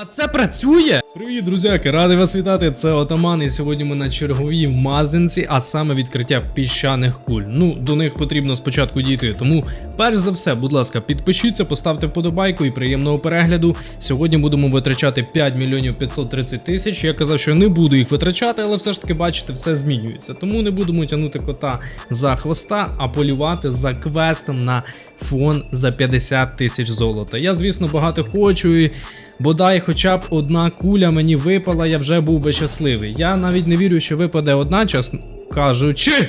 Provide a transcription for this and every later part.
А це працює? Привіт, друзяки! Радий вас вітати. Це Отаман. І сьогодні ми на черговій мазинці, а саме відкриття піщаних куль. Ну, до них потрібно спочатку дійти. Тому, перш за все, будь ласка, підпишіться, поставте вподобайку і приємного перегляду. Сьогодні будемо витрачати 5 мільйонів 530 тисяч. Я казав, що не буду їх витрачати, але все ж таки, бачите, все змінюється. Тому не будемо тягнути кота за хвоста, а полювати за квестом на фон за 50 тисяч золота. Я, звісно, багато хочу і. Бодай хоча б одна куля мені випала, я вже був би щасливий. Я навіть не вірю, що випаде одна, чесно кажучи.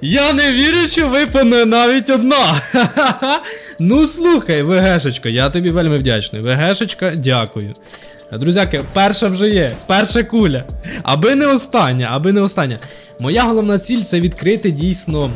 Я не вірю, що випаде навіть одна. Ну слухай, ВГшечка, я тобі вельми вдячний. ВГшечка, дякую. Друзяки, перша вже є, перша куля. Аби не остання, аби не остання. Моя головна ціль це відкрити дійсно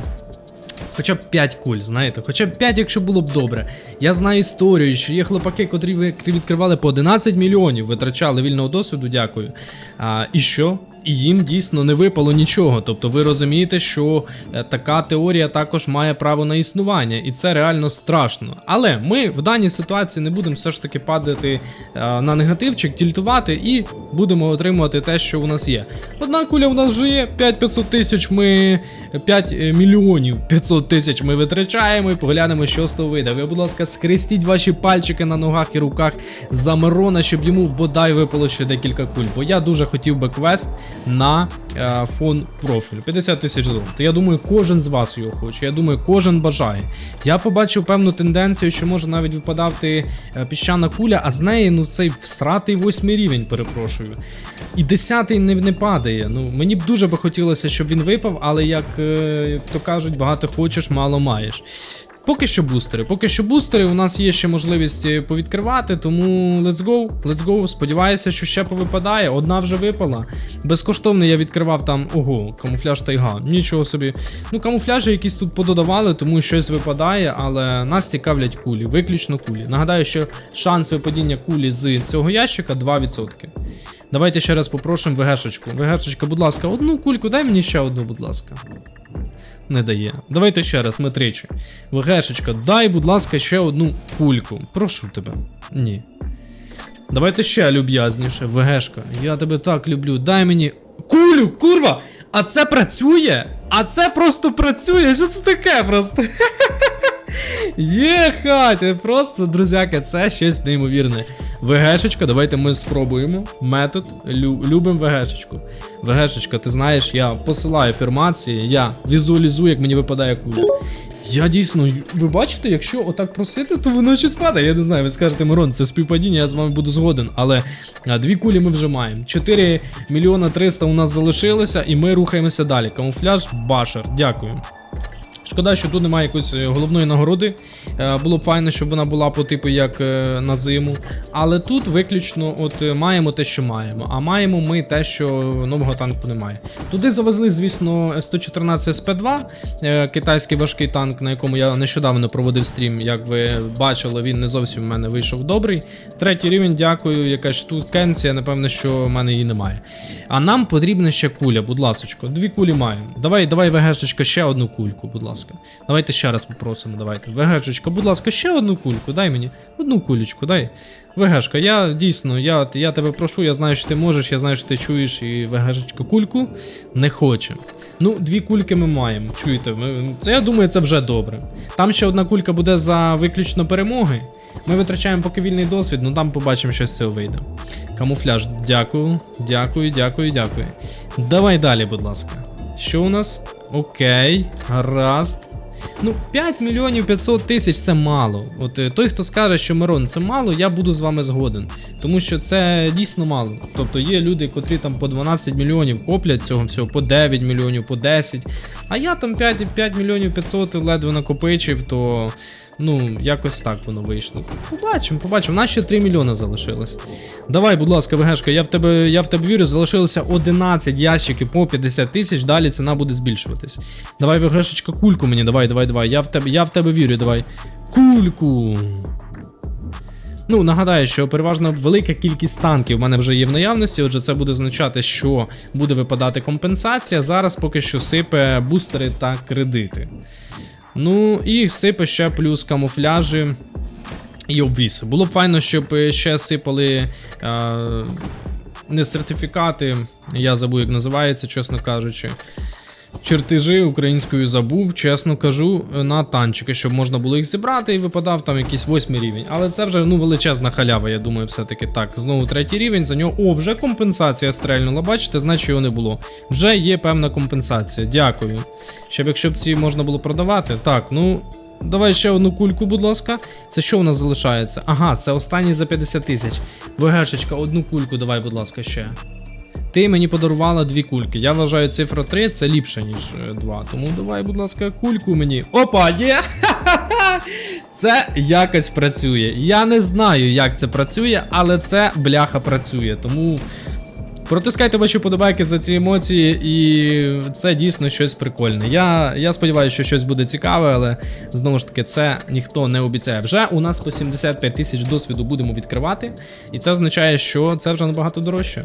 Хоча б 5 куль, знаєте, хоча б 5, якщо було б добре. Я знаю історію, що є хлопаки, котрі відкривали по 11 мільйонів, витрачали вільного досвіду, дякую. А, і що? І їм дійсно не випало нічого. Тобто ви розумієте, що е, така теорія також має право на існування, і це реально страшно. Але ми в даній ситуації не будемо все ж таки падати е, на негативчик, тільтувати і будемо отримувати те, що у нас є. Одна куля у нас вже є, 5-500 тисяч ми 5 мільйонів 500 тисяч ми витрачаємо і поглянемо, що з того вийде. Ви, будь ласка, скрестіть ваші пальчики на ногах і руках за Мирона, щоб йому бодай випало ще декілька куль. Бо я дуже хотів би квест на е, фон профілю. 50 тисяч золота. Я думаю, кожен з вас його хоче. Я думаю, кожен бажає. Я побачив певну тенденцію, що може навіть випадати е, піщана куля, а з неї ну цей всратий восьмий рівень, перепрошую. І десятий не, не падає. Ну мені б дуже би хотілося, щоб він випав, але як е, то кажуть, багато хочеш, мало маєш. Поки що бустери. Поки що бустери. У нас є ще можливість е, повідкривати, тому let's go, let's go. Сподіваюся, що ще повипадає. Одна вже випала. Безкоштовно я відкривав там. Ого, камуфляж тайга. Нічого собі. Ну, камуфляжі якісь тут пододавали, тому щось випадає, але нас цікавлять кулі, виключно кулі. Нагадаю, що шанс випадіння кулі з цього ящика 2%. Давайте ще раз попрошимо ВГшечку. ВГшечка, будь ласка, одну кульку, дай мені ще одну, будь ласка. Не дає. Давайте ще раз, ми тричі. ВГшечка, дай, будь ласка, ще одну кульку. Прошу тебе. Ні. Давайте ще люб'язніше, ВГшка. Я тебе так люблю. Дай мені. Кулю, курва! А це працює? А це просто працює. Що це таке просто? Є хатя, просто, друзяки, це щось неймовірне. ВГшечка, давайте ми спробуємо. Метод. Лю, любим ВГшечку. ВГшечка, ти знаєш, я посилаю афірмації, я візуалізую, як мені випадає куля. Я дійсно, ви бачите, якщо отак просити, то воно щось падає. Я не знаю, ви скажете, Мирон, це співпадіння, я з вами буду згоден. Але дві кулі ми вже маємо. 4 мільйона 300 у нас залишилося, і ми рухаємося далі. Камуфляж, башер. Дякую. Шкода, що тут немає якоїсь е, головної нагороди. Е, Було б файно, щоб вона була по типу як е, на зиму. Але тут виключно от маємо те, що маємо. А маємо ми те, що нового танку немає. Туди завезли, звісно, 114 СП2, е, китайський важкий танк, на якому я нещодавно проводив стрім. Як ви бачили, він не зовсім в мене вийшов добрий. Третій рівень, дякую, якась штукенція, напевне, що в мене її немає. А нам потрібна ще куля, будь ласочка. Дві кулі маємо. Давай, давай, ВГшечка, ще одну кульку, будь ласка. Давайте ще раз попросимо, давайте. ВГшечка, будь ласка, ще одну кульку, дай мені. Одну кулечку, дай. ВГшка, я дійсно, я, я тебе прошу, я знаю, що ти можеш, я знаю, що ти чуєш, і ВГшечка кульку не хоче. Ну, дві кульки ми маємо. Чуєте, ми, це я думаю, це вже добре. Там ще одна кулька буде за виключно перемоги. Ми витрачаємо поки вільний досвід, ну там побачимо, що з цього вийде. Камуфляж, дякую, дякую, дякую, дякую. Давай далі, будь ласка. Що у нас? Окей, гаразд. Ну, 5 мільйонів 500 тисяч це мало. От е, той, хто скаже, що Мирон, це мало, я буду з вами згоден. Тому що це дійсно мало. Тобто є люди, котрі там по 12 мільйонів коплять цього всього, по 9 мільйонів, по 10. А я там 5, 5 мільйонів 500 ледве накопичив, то ну, якось так воно вийшло. Побачимо, побачимо. У нас ще 3 мільйони залишилось. Давай, будь ласка, ВГшка, я в тебе, я в тебе вірю, залишилося 11 ящиків по 50 тисяч, далі ціна буде збільшуватись. Давай, ВГшечка, кульку мені, давай, давай, давай. Я в тебе, я в тебе вірю, давай. Кульку. Ну, нагадаю, що переважно велика кількість танків в мене вже є в наявності, отже, це буде означати, що буде випадати компенсація. Зараз поки що сипе бустери та кредити. Ну, і сипе ще плюс камуфляжі. і обвіси. Було б файно, щоб ще сипали. Е, не сертифікати, я забув, як називається, чесно кажучи. Чертежі українською забув, чесно кажу, на танчики, щоб можна було їх зібрати і випадав там якийсь восьмий рівень. Але це вже ну величезна халява, я думаю, все-таки так. Знову третій рівень, за нього. О, вже компенсація стрельнула. Бачите, значить його не було. Вже є певна компенсація. Дякую. Щоб якщо б ці можна було продавати. Так, ну. Давай ще одну кульку, будь ласка. Це що у нас залишається? Ага, це останній за 50 тисяч. ВГшечка, одну кульку давай, будь ласка, ще. Ти мені подарувала дві кульки. Я вважаю, цифра 3 це ліпше, ніж 2. Тому давай, будь ласка, кульку мені. Опа, є! Це якось працює. Я не знаю, як це працює, але це бляха працює. Тому протискайте ваші подобайки за ці емоції, і це дійсно щось прикольне. Я, я сподіваюся, що щось буде цікаве, але знову ж таки, це ніхто не обіцяє. Вже у нас по 75 тисяч досвіду будемо відкривати, і це означає, що це вже набагато дорожче.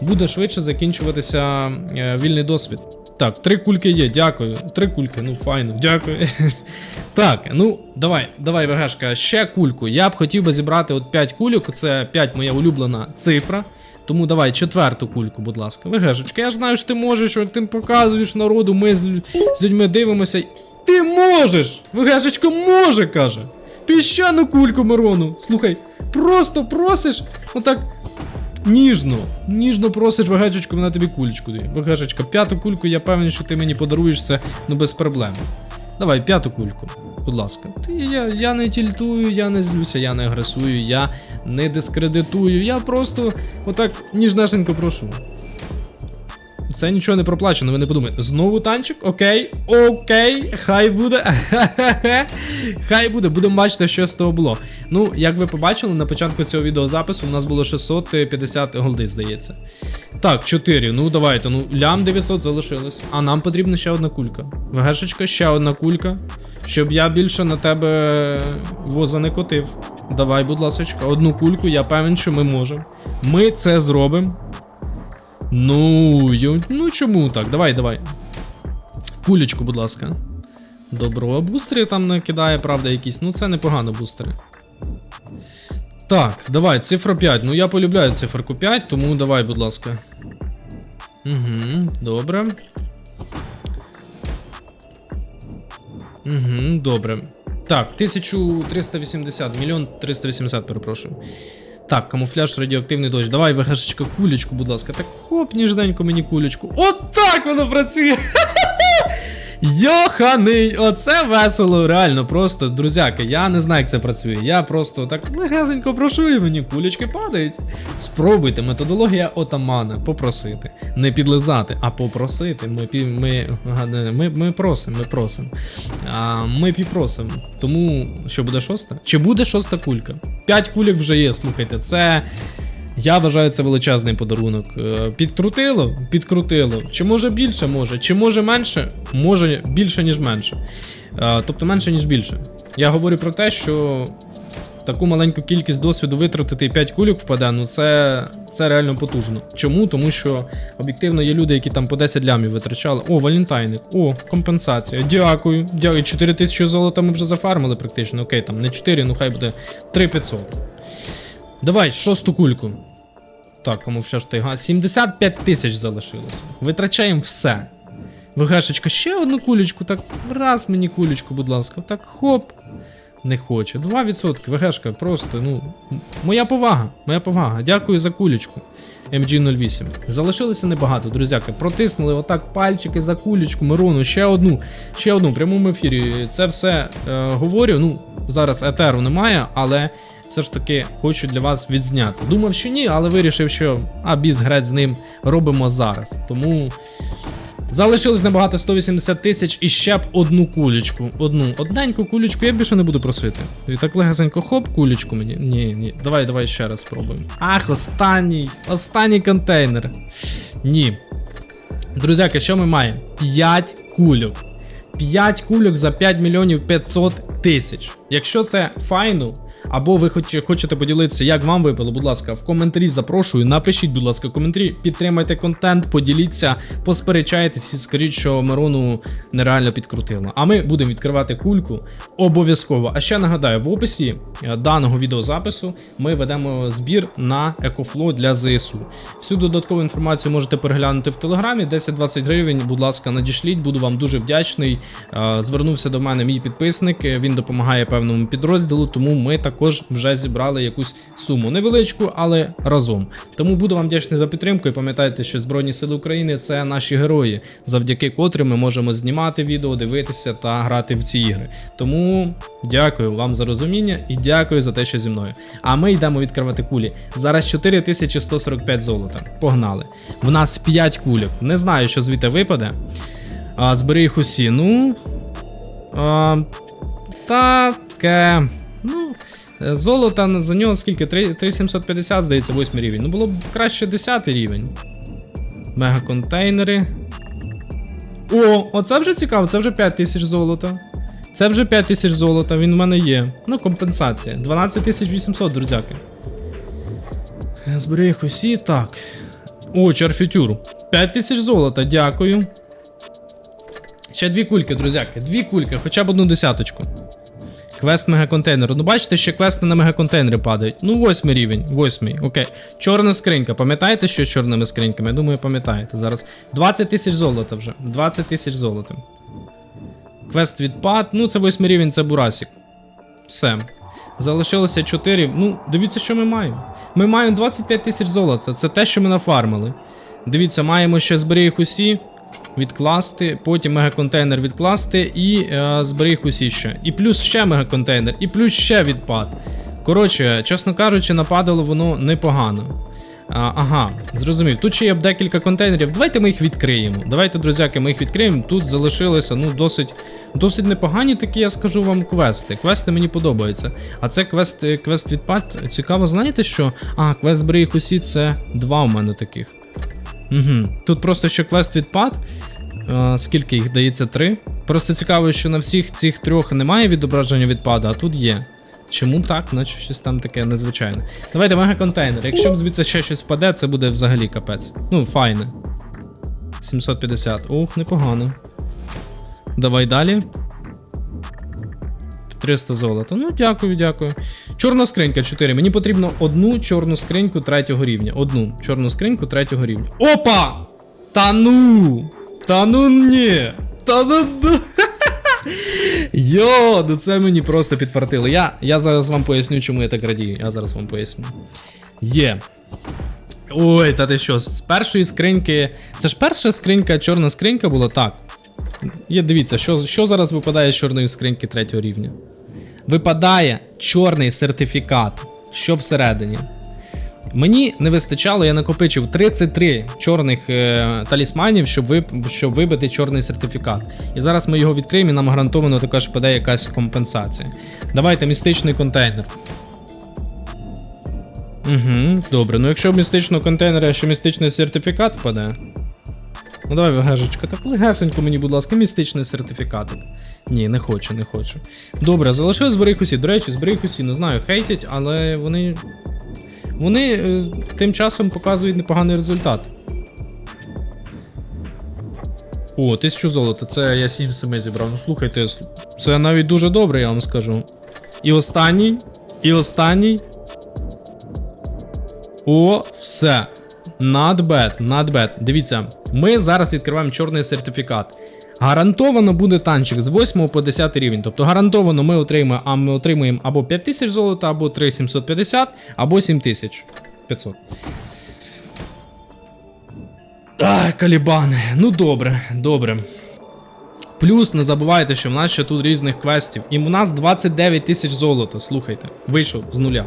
Буде швидше закінчуватися е, вільний досвід. Так, три кульки є, дякую. Три кульки, ну файно, дякую. Так, ну давай, давай, ВГшка, ще кульку. Я б хотів би зібрати от 5 кульок, це 5 моя улюблена цифра. Тому давай четверту кульку, будь ласка. ВГшечка, я знаю, що ти можеш, що ти показуєш народу, ми з, з людьми дивимося. Ти можеш! ВГшечка може, каже. Піщану кульку, Мирону. Слухай, просто просиш, отак ніжно, ніжно просиш ВГшечку, вона тобі кулечку дає. ВГшечка, п'яту кульку, я певний, що ти мені подаруєш це ну без проблем. Давай, п'яту кульку, будь ласка. Я, я не тільтую, я не злюся, я не агресую, я не дискредитую, я просто отак ніжнесенько прошу. Це нічого не проплачено, ви не подумайте. Знову танчик? Окей, окей, хай буде. хай буде, будемо бачити, що з того було. Ну, як ви побачили, на початку цього відеозапису у нас було 650 голди, здається. Так, 4. Ну давайте. Ну, лям 900 залишилось. А нам потрібна ще одна кулька. ВГшечка, ще одна кулька. Щоб я більше на тебе воза не котив. Давай, будь ласка, одну кульку, я певен, що ми можемо. Ми це зробимо. Ну, ю- ну чому так? Давай, давай. Кулечку, будь ласка. Добро, бустери там накидає, правда, якісь. Ну, це непогано бустери. Так, давай, цифра 5. Ну я полюбляю циферку 5, тому давай, будь ласка. Угу, добре. Угу, добре. Так, 1380, мільйон 380, перепрошую. Так, камуфляж, радіоактивний дощ. Давай, ВГшечка, кулечку, будь ласка. Так хоп, ніжденько мені кулечку. От так воно працює! Йоханий, оце весело, реально, просто, друзяки, я не знаю, як це працює. Я просто так легесенько прошу і мені кулечки падають. Спробуйте, методологія отамана, попросити. Не підлизати, а попросити. Ми, ми, ми, ми просимо, ми просимо. Ми піпросимо. Тому що буде шоста? Чи буде шоста кулька? П'ять кульок вже є, слухайте, це. Я вважаю це величезний подарунок. Е, Підкрутило? Підкрутило. Чи може більше? Може. Чи може менше? Може більше, ніж менше. Е, Тобто менше, ніж більше. Я говорю про те, що таку маленьку кількість досвіду витратити і 5 кульок впаде, ну це, це реально потужно. Чому? Тому що об'єктивно є люди, які там по 10 лямів витрачали. О, валентайник, о, компенсація. Дякую. Дякую. 4 тисячі золота ми вже зафармили практично. Окей, там не 4, ну хай буде 3500. Давай, шосту кульку. Так, камуфляж тайга. 75 тисяч залишилося. Витрачаємо все. ВГшечка, ще одну кулечку, так раз мені кулечку, будь ласка. Так хоп. Не хоче. 2%. ВГшка, просто, ну. Моя повага. Моя повага. Дякую за кулечку. MG08. Залишилося небагато, друзяки. Протиснули отак пальчики за кулечку, Мирону, ще одну, ще одну в прямому ефірі. Це все е, говорю. Ну, зараз етеру немає, але все ж таки хочу для вас відзняти. Думав, що ні, але вирішив, що а біс грець з ним робимо зараз. Тому залишилось небагато 180 тисяч і ще б одну кулечку. Одну одненьку кулечку, я більше не буду просити. І так легесенько хоп, кулечку мені. Ні, ні. Давай, давай ще раз спробуємо. Ах, останній, останній контейнер. Ні. Друзяки, що ми маємо? 5 кульок. 5 кульок за 5 мільйонів 500 тисяч. Якщо це файнал, або ви хоч- хочете поділитися, як вам випало, будь ласка, в коментарі запрошую. Напишіть, будь ласка, коментарі, підтримайте контент, поділіться, посперечайтесь і скажіть, що Мирону нереально підкрутило. А ми будемо відкривати кульку обов'язково. А ще нагадаю, в описі е, даного відеозапису ми ведемо збір на екофло для ЗСУ. Всю додаткову інформацію можете переглянути в телеграмі. 10-20 гривень, будь ласка, надішліть, буду вам дуже вдячний. Звернувся до мене мій підписник. е, Він допомагає певному підрозділу, тому ми також вже зібрали якусь суму. Невеличку, але разом. Тому буду вам вдячний за підтримку. І пам'ятайте, що Збройні Сили України це наші герої, завдяки котрим ми можемо знімати відео, дивитися та грати в ці ігри. Тому дякую вам за розуміння і дякую за те, що зі мною. А ми йдемо відкривати кулі. Зараз 4145 золота. Погнали. В нас 5 кульок. Не знаю, що звідти випаде. А, збери їх усі. Ну. А, таке. Ну. е, Золота на- за нього скільки? 3750, здається, 8 рівень. Ну було б краще 10 рівень. Мегаконтейнери. О, оце вже цікаво, це вже 5000 золота. Це вже 5000 золота, він в мене є. Ну, компенсація. 12800, друзяки. Збери їх усі, так. О, чарфютюр. 5000 золота, дякую. Ще дві кульки, друзяки. Дві кульки, хоча б одну десяточку. Квест мегаконтейнеру. Ну, бачите, ще квести на мегаконтейнери падають. Ну, восьмий рівень, восьмий. Окей. Чорна скринька. Пам'ятаєте, що з чорними скриньками? Я думаю, пам'ятаєте. Зараз 20 тисяч золота вже. 20 тисяч золота. Квест відпад. Ну, це восьмий рівень, це Бурасік. Все. Залишилося 4. Ну, дивіться, що ми маємо. Ми маємо 25 тисяч золота. Це те, що ми нафармили. Дивіться, маємо ще збери їх усі. Відкласти, потім мегаконтейнер відкласти і е, збери їх усі ще. І плюс ще мегаконтейнер, і плюс ще відпад. Коротше, чесно кажучи, нападало воно непогано. А, ага, зрозумів. Тут ще є декілька контейнерів. Давайте ми їх відкриємо. Давайте, друзяки, ми їх відкриємо. Тут залишилися ну, досить досить непогані такі, я скажу вам, квести. Квести мені подобаються. А це квест, квест відпад. Цікаво, знаєте що? А, квест збери їх усі це два у мене таких. Угу. Тут просто що квест відпад. Скільки їх дається? Три. Просто цікаво, що на всіх цих трьох немає відображення відпаду, а тут є. Чому так? Наче щось там таке незвичайне. Давайте мегаконтейнер. Якщо звідси ще щось впаде, це буде взагалі капець. Ну, файне. 750. Ох, непогано. Давай далі. 300 золота. Ну, дякую, дякую. Чорна скринька 4. Мені потрібно одну чорну скриньку третього рівня. Одну чорну скриньку третього рівня. Опа! Та ну! Та ну ні! Та ну. ну. Йо, ну це мені просто підфартило. Я, я зараз вам поясню, чому я так радію. Я зараз вам поясню. Є. Ой, та ти що, з першої скриньки. Це ж перша скринька, чорна скринька була так. Є, дивіться, що, що зараз випадає з чорної скриньки третього рівня. Випадає чорний сертифікат. Що всередині? Мені не вистачало, я накопичив 33 чорних е, талісманів, щоб, ви, щоб вибити чорний сертифікат. І зараз ми його відкриємо і нам гарантовано також впаде якась компенсація. Давайте містичний контейнер. Угу, добре. Ну якщо містичного контейнера ще містичний сертифікат впаде. Ну давай, вегежечка, так легесенько мені, будь ласка, містичний сертифікатик. Ні, не хочу, не хочу. Добре, залишилось збери усі. До речі, збери усі, не знаю, хейтять, але вони. Вони е, тим часом показують непоганий результат. О, 1000 золота, це я 7 семи зібрав. Ну слухайте, це навіть дуже добре, я вам скажу. І останній, і останній. О, все. Not bad, not bad. Дивіться, ми зараз відкриваємо чорний сертифікат. Гарантовано буде танчик з 8 по 10 рівень. Тобто гарантовано ми отримаємо, а ми отримуємо або 5000 золота, або 3750, або 7500. Ах, калібани. Ну добре, добре. Плюс не забувайте, що в нас ще тут різних квестів. І в нас 29 тисяч золота. Слухайте, вийшов з нуля.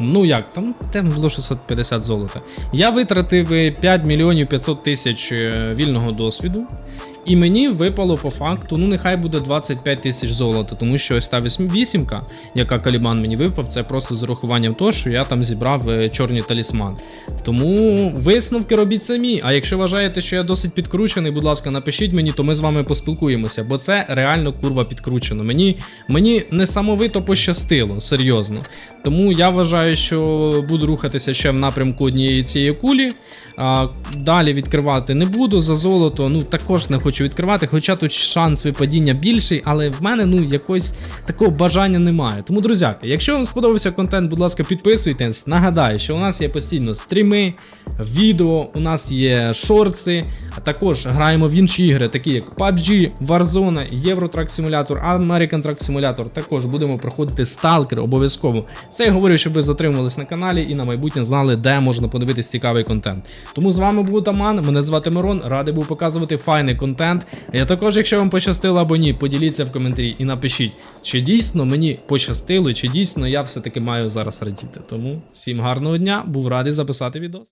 Ну як, там там було 650 золота. Я витратив е, 5 мільйонів 500 тисяч е, вільного досвіду. І мені випало по факту, ну нехай буде 25 тисяч золота, тому що ось та вісім- вісімка, яка Калібан мені випав, це просто з урахуванням того, що я там зібрав е, чорні талісмани. Тому висновки робіть самі. А якщо вважаєте, що я досить підкручений, будь ласка, напишіть мені, то ми з вами поспілкуємося, бо це реально курва підкручено. Мені, мені несамовито пощастило, серйозно. Тому я вважаю, що буду рухатися ще в напрямку однієї цієї кулі. А, далі відкривати не буду за золото. Ну також не хочу відкривати, хоча тут шанс випадіння більший, але в мене ну якось такого бажання немає. Тому, друзяки, якщо вам сподобався контент, будь ласка, підписуйтесь. Нагадаю, що у нас є постійно стріми, відео, у нас є шорти, а також граємо в інші ігри, такі як PUBG, Warzone, Euro Truck Simulator, American Truck Simulator. Також будемо проходити Stalker обов'язково. Це я говорю, щоб ви затримувались на каналі і на майбутнє знали, де можна подивитись цікавий контент. Тому з вами був Таман, мене звати Мирон, радий був показувати файний контент. А я також, якщо вам пощастило або ні, поділіться в коментарі і напишіть, чи дійсно мені пощастило, чи дійсно я все-таки маю зараз радіти. Тому всім гарного дня, був радий записати відос.